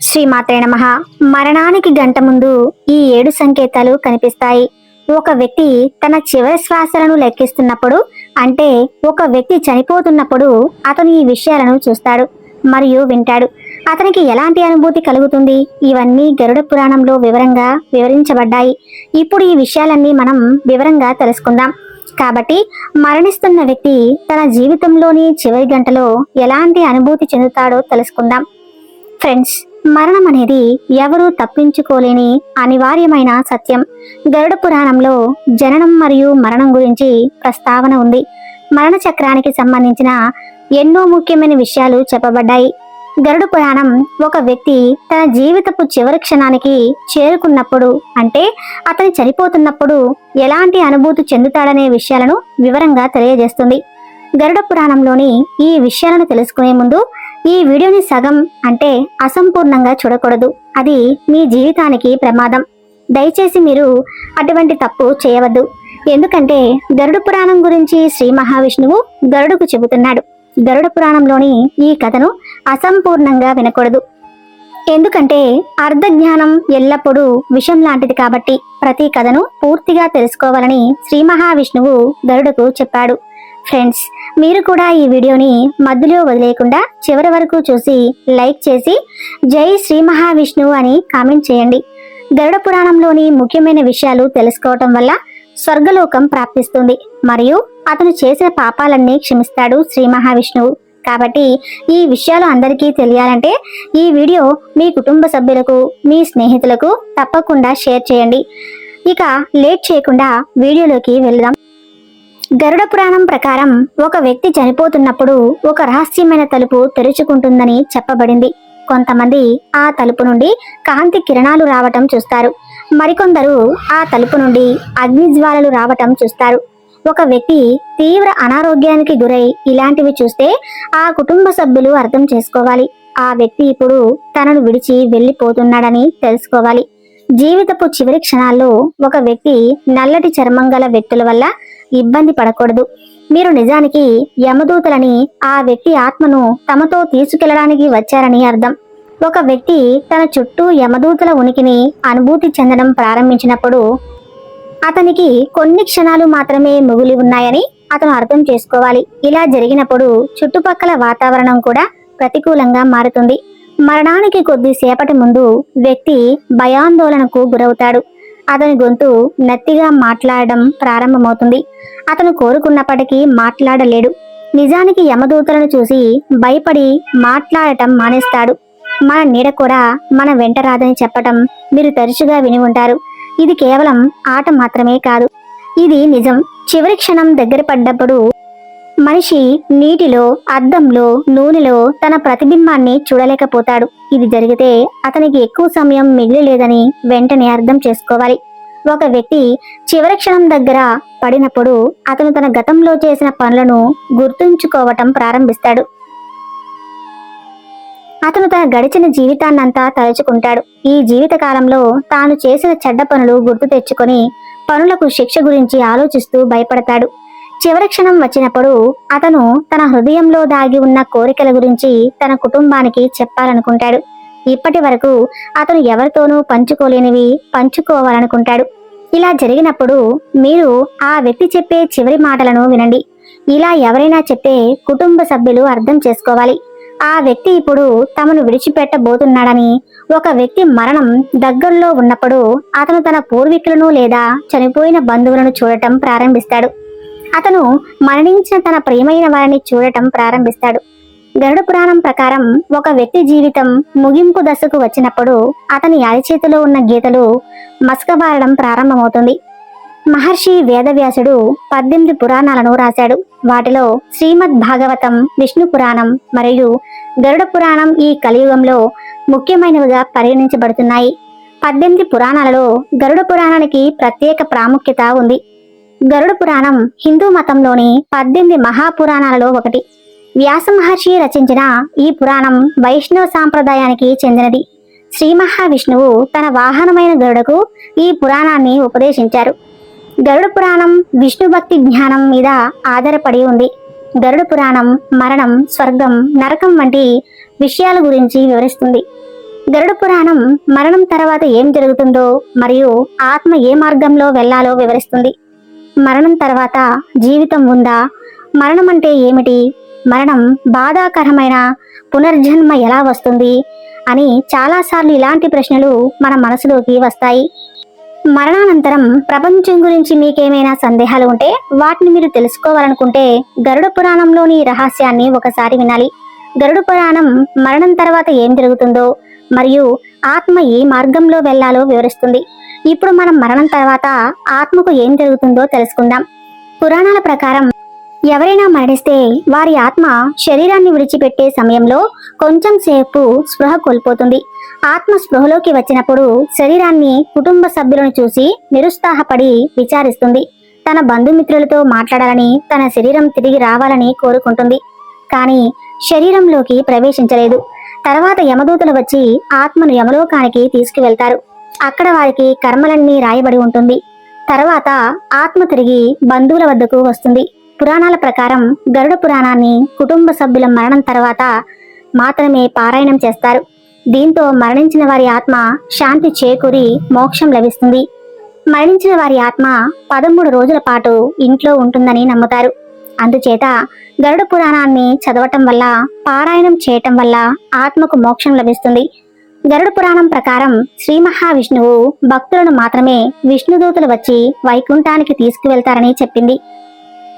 శ్రీమాత్రే నమ. మరణానికి గంట ముందు ఈ ఏడు సంకేతాలు కనిపిస్తాయి. ఒక వ్యక్తి తన చివరి శ్వాసలను లెక్కిస్తున్నప్పుడు అంటే ఒక వ్యక్తి చనిపోతున్నప్పుడు అతను ఈ విషయాలను చూస్తాడు మరియు వింటాడు. అతనికి ఎలాంటి అనుభూతి కలుగుతుంది? ఇవన్నీ గరుడ పురాణంలో వివరంగా వివరించబడ్డాయి. ఇప్పుడు ఈ విషయాలన్నీ మనం వివరంగా తెలుసుకుందాం. కాబట్టి మరణిస్తున్న వ్యక్తి తన జీవితంలోని చివరి గంటలో ఎలాంటి అనుభూతి చెందుతాడో తెలుసుకుందాం. ఫ్రెండ్స్ మరణం అనేది ఎవరూ తప్పించుకోలేని అనివార్యమైన సత్యం. గరుడ పురాణంలో జననం మరియు మరణం గురించి ప్రస్తావన ఉంది. మరణ చక్రానికి సంబంధించిన ఎన్నో ముఖ్యమైన విషయాలు చెప్పబడ్డాయి. గరుడ పురాణం ఒక వ్యక్తి తన జీవితపు చివరి క్షణానికి చేరుకున్నప్పుడు అంటే అతని చనిపోతున్నప్పుడు ఎలాంటి అనుభూతి చెందుతాడనే విషయాలను వివరంగా తెలియజేస్తుంది. గరుడ పురాణంలోని ఈ విషయాలను తెలుసుకునే ముందు ఈ వీడియోని సగం అంటే అసంపూర్ణంగా చూడకూడదు. అది మీ జీవితానికి ప్రమాదం. దయచేసి మీరు అటువంటి తప్పు చేయవద్దు. ఎందుకంటే గరుడ పురాణం గురించి శ్రీ మహావిష్ణువు గరుడుకు చెబుతున్నాడు. గరుడ పురాణంలోని ఈ కథను అసంపూర్ణంగా వినకూడదు. ఎందుకంటే అర్ధ జ్ఞానం ఎల్లప్పుడూ విషం లాంటిది కాబట్టి ప్రతి కథను పూర్తిగా తెలుసుకోవాలని శ్రీ మహావిష్ణువు గరుడుకు చెప్పాడు. ఫ్రెండ్స్ మీరు కూడా ఈ వీడియోని మధ్యలో వదిలేయకుండా చివరి వరకు చూసి లైక్ చేసి జై శ్రీ మహావిష్ణువు అని కామెంట్ చేయండి. గరుడ పురాణంలోని ముఖ్యమైన విషయాలు తెలుసుకోవటం వల్ల స్వర్గలోకం ప్రాప్తిస్తుంది. మరియు అతను చేసిన పాపాలన్నీ క్షమిస్తాడు శ్రీ మహావిష్ణువు. కాబట్టి ఈ విషయాలు అందరికీ తెలియాలంటే ఈ వీడియో మీ కుటుంబ సభ్యులకు మీ స్నేహితులకు తప్పకుండా షేర్ చేయండి. ఇక లేట్ చేయకుండా వీడియోలోకి వెళ్దాం. గరుడ పురాణం ప్రకారం ఒక వ్యక్తి చనిపోతున్నప్పుడు ఒక రహస్యమైన తలుపు తెరుచుకుంటుందని చెప్పబడింది. కొంతమంది ఆ తలుపు నుండి కాంతి కిరణాలు రావటం చూస్తారు. మరికొందరు ఆ తలుపు నుండి అగ్నిజ్వాలలు రావటం చూస్తారు. ఒక వ్యక్తి తీవ్ర అనారోగ్యానికి గురై ఇలాంటివి చూస్తే ఆ కుటుంబ సభ్యులు అర్థం చేసుకోవాలి. ఆ వ్యక్తి ఇప్పుడు తనను విడిచి వెళ్ళిపోతున్నాడని తెలుసుకోవాలి. జీవితపు చివరి క్షణాల్లో ఒక వ్యక్తి నల్లటి చర్మం గల వ్యక్తుల వల్ల ఇబ్బంది పడకూడదు. మీరు నిజానికి యమదూతలని ఆ వ్యక్తి ఆత్మను తమతో తీసుకెళ్ళడానికి వచ్చారని అర్థం. ఒక వ్యక్తి తన చుట్టూ యమదూతల ఉనికిని అనుభూతి చెందడం ప్రారంభించినప్పుడు అతనికి కొన్ని క్షణాలు మాత్రమే మిగిలి ఉన్నాయని అతను అర్థం చేసుకోవాలి. ఇలా జరిగినప్పుడు చుట్టుపక్కల వాతావరణం కూడా ప్రతికూలంగా మారుతుంది. మరణానికి కొద్దిసేపటి ముందు వ్యక్తి భయాందోళనకు గురవుతాడు. అతని గొంతు నత్తిగా మాట్లాడడం ప్రారంభమవుతుంది. అతను కోరుకున్నప్పటికీ మాట్లాడలేడు. నిజానికి యమదూతలను చూసి భయపడి మాట్లాడటం మానేస్తాడు. మన నీడ కూడా మన వెంట రాదని చెప్పటం మీరు తరచుగా విని ఉంటారు. ఇది కేవలం ఆట మాత్రమే కాదు. ఇది నిజం. చివరి క్షణం దగ్గర పడ్డప్పుడు మనిషి నీటిలో అద్దంలో నూనెలో తన ప్రతిబింబాన్ని చూడలేకపోతాడు. ఇది జరిగితే అతనికి ఎక్కువ సమయం మిగిలి లేదని వెంటనే అర్థం చేసుకోవాలి. ఒక వ్యక్తి చివరి క్షణం దగ్గర పడినప్పుడు అతను తన గతంలో చేసిన పనులను గుర్తుంచుకోవటం ప్రారంభిస్తాడు. అతను తన గడిచిన జీవితాన్నంతా తలుచుకుంటాడు. ఈ జీవిత కాలంలో తాను చేసిన చెడ్డ పనులు గుర్తు తెచ్చుకొని పనులకు శిక్ష గురించి ఆలోచిస్తూ భయపడతాడు. చివరి క్షణం వచ్చినప్పుడు అతను తన హృదయంలో దాగి ఉన్న కోరికల గురించి తన కుటుంబానికి చెప్పాలనుకుంటాడు. ఇప్పటి వరకు అతను ఎవరితోనూ పంచుకోలేనివి పంచుకోవాలనుకుంటాడు. ఇలా జరిగినప్పుడు మీరు ఆ వ్యక్తి చెప్పే చివరి మాటలను వినండి. ఇలా ఎవరైనా చెప్తే కుటుంబ సభ్యులు అర్థం చేసుకోవాలి. ఆ వ్యక్తి ఇప్పుడు తమను విడిచిపెట్టబోతున్నాడని ఒక వ్యక్తి మరణం దగ్గరలో ఉన్నప్పుడు అతను తన పూర్వీకులను లేదా చనిపోయిన బంధువులను చూడటం ప్రారంభిస్తాడు. అతను మరణించిన తన ప్రియమైన వారిని చూడటం ప్రారంభిస్తాడు. గరుడ పురాణం ప్రకారం ఒక వ్యక్తి జీవితం ముగింపు దశకు వచ్చినప్పుడు అతని అరిచేతిలో ఉన్న గీతలు మసకబారడం ప్రారంభమవుతుంది. మహర్షి వేదవ్యాసుడు పద్దెనిమిది పురాణాలను రాశాడు. వాటిలో శ్రీమద్ భాగవతం విష్ణు పురాణం మరియు గరుడ పురాణం ఈ కలియుగంలో ముఖ్యమైనవిగా పరిగణించబడుతున్నాయి. పద్దెనిమిది పురాణాలలో గరుడ పురాణానికి ప్రత్యేక ప్రాముఖ్యత ఉంది. గరుడ పురాణం హిందూ మతంలోని పద్దెనిమిది మహాపురాణాలలో ఒకటి. వ్యాస మహర్షి రచించిన ఈ పురాణం వైష్ణవ సాంప్రదాయానికి చెందినది. శ్రీ మహావిష్ణువు తన వాహనమైన గరుడకు ఈ పురాణాన్ని ఉపదేశించారు. గరుడ పురాణం విష్ణు భక్తి జ్ఞానం మీద ఆధారపడి ఉంది. గరుడ పురాణం మరణం స్వర్గం నరకం వంటి విషయాల గురించి వివరిస్తుంది. గరుడ పురాణం మరణం తర్వాత ఏం జరుగుతుందో మరియు ఆత్మ ఏ మార్గంలో వెళ్ళాలో వివరిస్తుంది. మరణం తర్వాత జీవితం ఉందా? మరణం అంటే ఏమిటి? మరణం బాధాకరమైన పునర్జన్మ ఎలా వస్తుంది? అని చాలాసార్లు ఇలాంటి ప్రశ్నలు మన మనసులోకి వస్తాయి. మరణానంతరం ప్రపంచం గురించి మీకేమైనా సందేహాలు ఉంటే వాటిని మీరు తెలుసుకోవాలనుకుంటే గరుడ పురాణంలోని రహస్యాన్ని ఒకసారి వినాలి. గరుడ పురాణం మరణం తర్వాత ఏం జరుగుతుందో మరియు ఆత్మ ఏ మార్గంలో వెళ్ళాలో వివరిస్తుంది. ఇప్పుడు మనం మరణం తర్వాత ఆత్మకు ఏం జరుగుతుందో తెలుసుకుందాం. పురాణాల ప్రకారం ఎవరైనా మరణిస్తే వారి ఆత్మ శరీరాన్ని విడిచిపెట్టే సమయంలో కొంచెం సేపు స్పృహ కోల్పోతుంది. ఆత్మ స్పృహలోకి వచ్చినప్పుడు శరీరాన్ని కుటుంబ సభ్యులను చూసి నిరుత్సాహపడి విచారిస్తుంది. తన బంధుమిత్రులతో మాట్లాడాలని తన శరీరం తిరిగి రావాలని కోరుకుంటుంది. కానీ శరీరంలోకి ప్రవేశించలేదు. తర్వాత యమదూతలు వచ్చి ఆత్మను యమలోకానికి తీసుకువెళ్తారు. అక్కడ వారికి కర్మలన్నీ రాయబడి ఉంటుంది. తర్వాత ఆత్మ తిరిగి బంధువుల వద్దకు వస్తుంది. పురాణాల ప్రకారం గరుడ పురాణాన్ని కుటుంబ సభ్యుల మరణం తర్వాత మాత్రమే పారాయణం చేస్తారు. దీంతో మరణించిన వారి ఆత్మ శాంతి చేకూరి మోక్షం లభిస్తుంది. మరణించిన వారి ఆత్మ పదమూడు రోజుల పాటు ఇంట్లో ఉంటుందని నమ్ముతారు. అందుచేత గరుడ పురాణాన్ని చదవటం వల్ల పారాయణం చేయటం వల్ల ఆత్మకు మోక్షం లభిస్తుంది. గరుడ పురాణం ప్రకారం శ్రీ మహావిష్ణువు భక్తులను మాత్రమే విష్ణుదూతలు వచ్చి వైకుంఠానికి తీసుకువెళ్తారని చెప్పింది.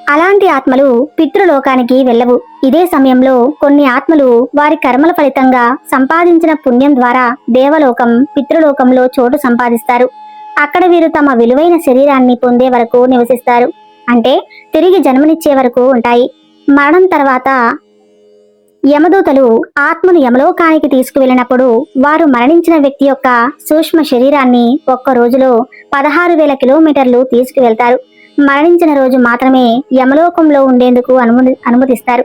అలాంటి ఆత్మలు పితృలోకానికి వెళ్ళవు. ఇదే సమయంలో కొన్ని ఆత్మలు వారి కర్మల ఫలితంగా సంపాదించిన పుణ్యం ద్వారా దేవలోకం పితృలోకంలో చోటు సంపాదిస్తారు. అక్కడ వీరు తమ విలువైన శరీరాన్ని పొందే వరకు నివసిస్తారు. అంటే తిరిగి జన్మనిచ్చే వరకు ఉంటాయి. మరణం తర్వాత యమదూతలు ఆత్మను యమలోకానికి తీసుకువెళ్ళినప్పుడు వారు మరణించిన వ్యక్తి యొక్క సూక్ష్మ శరీరాన్ని ఒక్క రోజులో పదహారు వేల కిలోమీటర్లు తీసుకువెళ్తారు. మరణించిన రోజు మాత్రమే యమలోకంలో ఉండేందుకు అనుమతి అనుమతిస్తారు.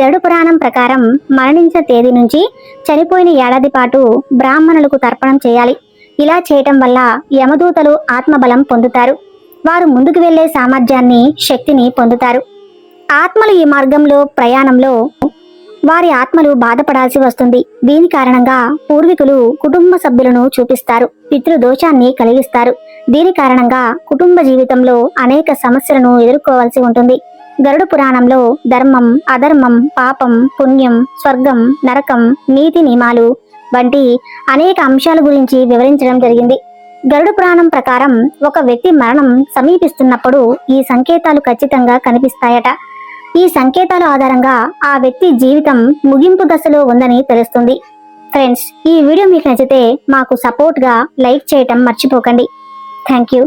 గరుడు పురాణం ప్రకారం మరణించిన తేదీ నుంచి చనిపోయిన ఏడాది పాటు బ్రాహ్మణులకు తర్పణం చేయాలి. ఇలా చేయటం వల్ల యమదూతలు ఆత్మబలం పొందుతారు. వారు ముందుకు వెళ్ళే సామర్థ్యాన్ని శక్తిని పొందుతారు. ఆత్మలు ఈ మార్గంలో ప్రయాణంలో వారి ఆత్మలు బాధపడాల్సి వస్తుంది. దీని కారణంగా పూర్వీకులు కుటుంబ సభ్యులను చూపిస్తారు. పితృదోషాన్ని కలిగిస్తారు. దీని కారణంగా కుటుంబ జీవితంలో అనేక సమస్యలను ఎదుర్కోవాల్సి ఉంటుంది. గరుడ పురాణంలో ధర్మం అధర్మం పాపం పుణ్యం స్వర్గం నరకం నీతి నియమాలు వంటి అనేక అంశాల గురించి వివరించడం జరిగింది. గరుడ పురాణం ప్రకారం ఒక వ్యక్తి మరణం సమీపిస్తున్నప్పుడు ఈ సంకేతాలు ఖచ్చితంగా కనిపిస్తాయట. ఈ సంకేతాల ఆధారంగా ఆ వ్యక్తి జీవితం ముగింపు దశలో ఉందని తెలుస్తుంది. ఫ్రెండ్స్ ఈ వీడియో మీకు నచ్చితే మాకు సపోర్ట్గా లైక్ చేయటం మర్చిపోకండి. Thank you